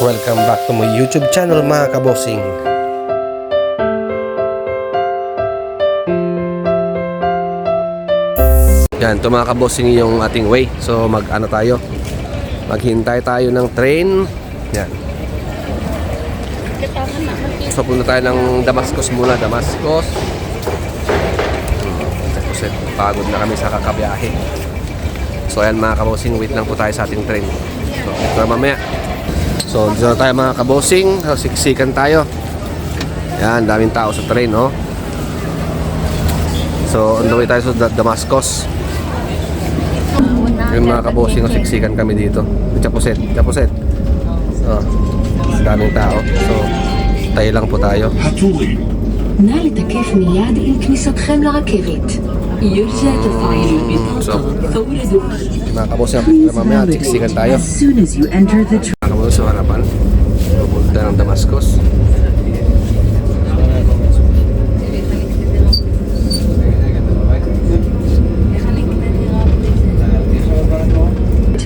Welcome back to my YouTube channel mga kabosing. Yan, ito mga kabosing yung ating way. So mag ano tayo? Maghintay tayo ng train. Yan. So punta tayo ng Damascus muna, Damascus. Hmm, eh, pagod na kami sa kakabiyahe. So ayan mga kabosing, wait lang po tayo sa ating train. So ito na mamaya. So, dito na tayo mga kabosing. So, siksikan tayo. Yan, daming tao sa train, oh. So, on the way tayo sa Damascus. Yung mga kabosing, oh, siksikan kami dito. Chapuset, chapuset. Oh, daming tao. So, tayo lang po tayo. נא לתקף מיד עם כניסתכם לרכבת. ירצה תפעיל בטעות, תורידו. Mga kabosing, mamaya, siksikan tayo. Ako sa harapan. Pupunta ng Damascus.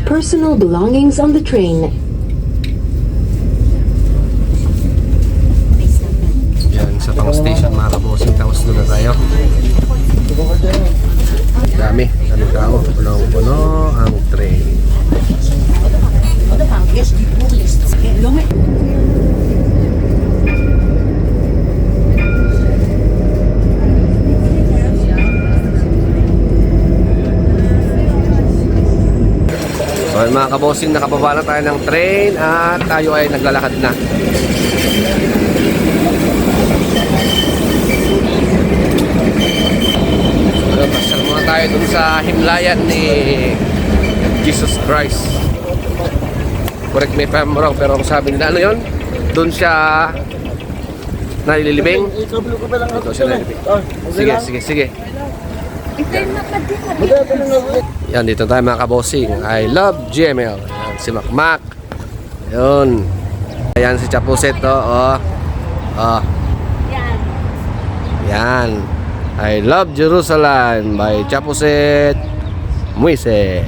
Personal belongings on the train. Yan, sa pang station mga kabosing. Tapos doon na tayo. Dami. Dami tao. Punong-puno ang train. So ayun, mga kabosing, nakababa na tayo ng train at tayo ay naglalakad na. So, pasal muna tayo dun sa himlayan ni Jesus Christ. Correct me if I'm wrong, pero ang sabi nila, ano yun? Doon siya nalilibing. Ito siya nalilibing. Sige, sige, sige. Yan, dito tayo mga kabosing. I love GML. Yan, si Macmac. Yun. Ayan si Chapuset to. Oh. Oh. Yan. I love Jerusalem by Chapuset Muise.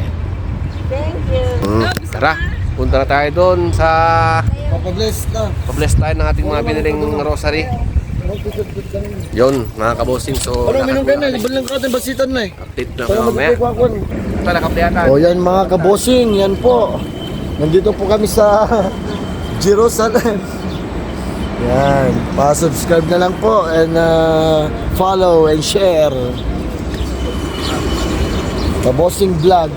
Thank you. Mm. Tara, punta na tayo doon sa Papabless na. pa-bless tayo ng ating mga biniling rosary. Yun, mga kabosing. So, Ano, minum ka na. Liban lang ka ating basitan na eh. Update na Para kami mamaya. Ito, nakapliyatan. O yan mga kabosing, yan po. Nandito po kami sa Jerusalem. Yan, pa-subscribe na lang po and uh, follow and share. Kabosing vlog.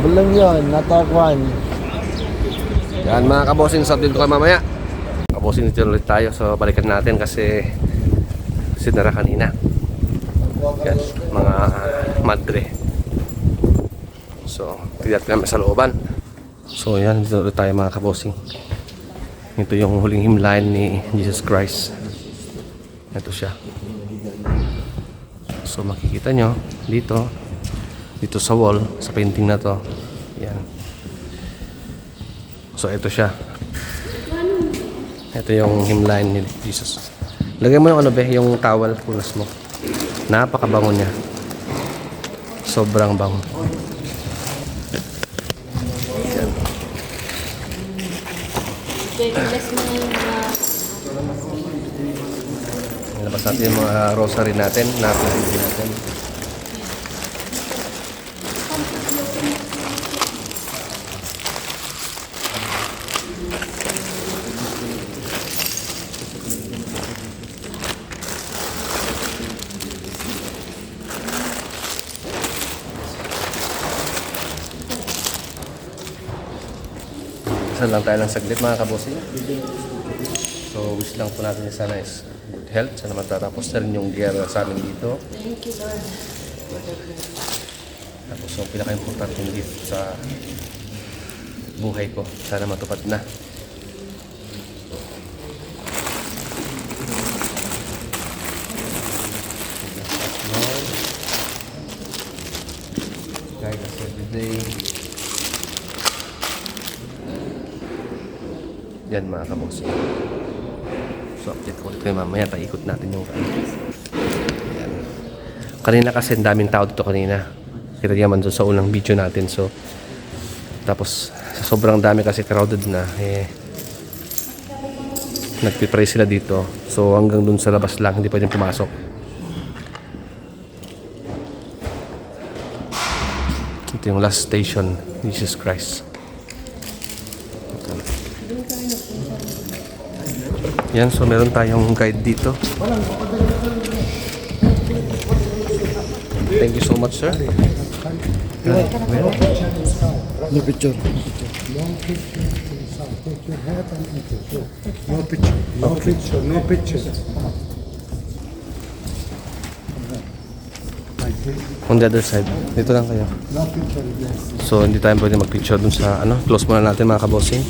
Bulang yun, natakwan. Yan mga kabosing, sa ko kayo mamaya. Kabosing dito ulit tayo. So, balikan natin kasi sinara kanina. Yan, mga madre. So, tigat kami sa looban. So, yan, dito ulit tayo mga kabosing. Ito yung huling himlayan ni Jesus Christ. Ito siya. So, makikita nyo dito, dito sa wall, sa painting na to. Yan. So, ito siya. Ito yung himline ni Jesus. Lagay mo yung ano be, yung towel, punas mo. Napakabango niya. Sobrang bango. Yan. Labas natin yung mga rosary natin. Napakabango natin. Saan lang tayo ng saglit mga kabosing. So wish lang po natin sana is good health. Sana matatapos na rin yung gera sa amin dito. Thank you, Lord. Tapos yung pinaka-importante gift sa buhay ko. Sana matupad na. Guide us every day. Yan mga kaboss. So update ko ulit kayo mamaya. Paikot natin yung Yan. Kanina kasi daming tao dito kanina. Kita niyo man doon sa unang video natin. So, tapos sobrang dami kasi crowded na eh nagpipray sila dito so hanggang dun sa labas lang hindi pwedeng pumasok ito yung last station Jesus Christ yan so meron tayong guide dito thank you so much sir No picture. No picture, no picture, no picture. on the other side dito lang kayo No picture. So hindi tayo pwede mag-picture dun sa ano, close muna natin mga kabosing.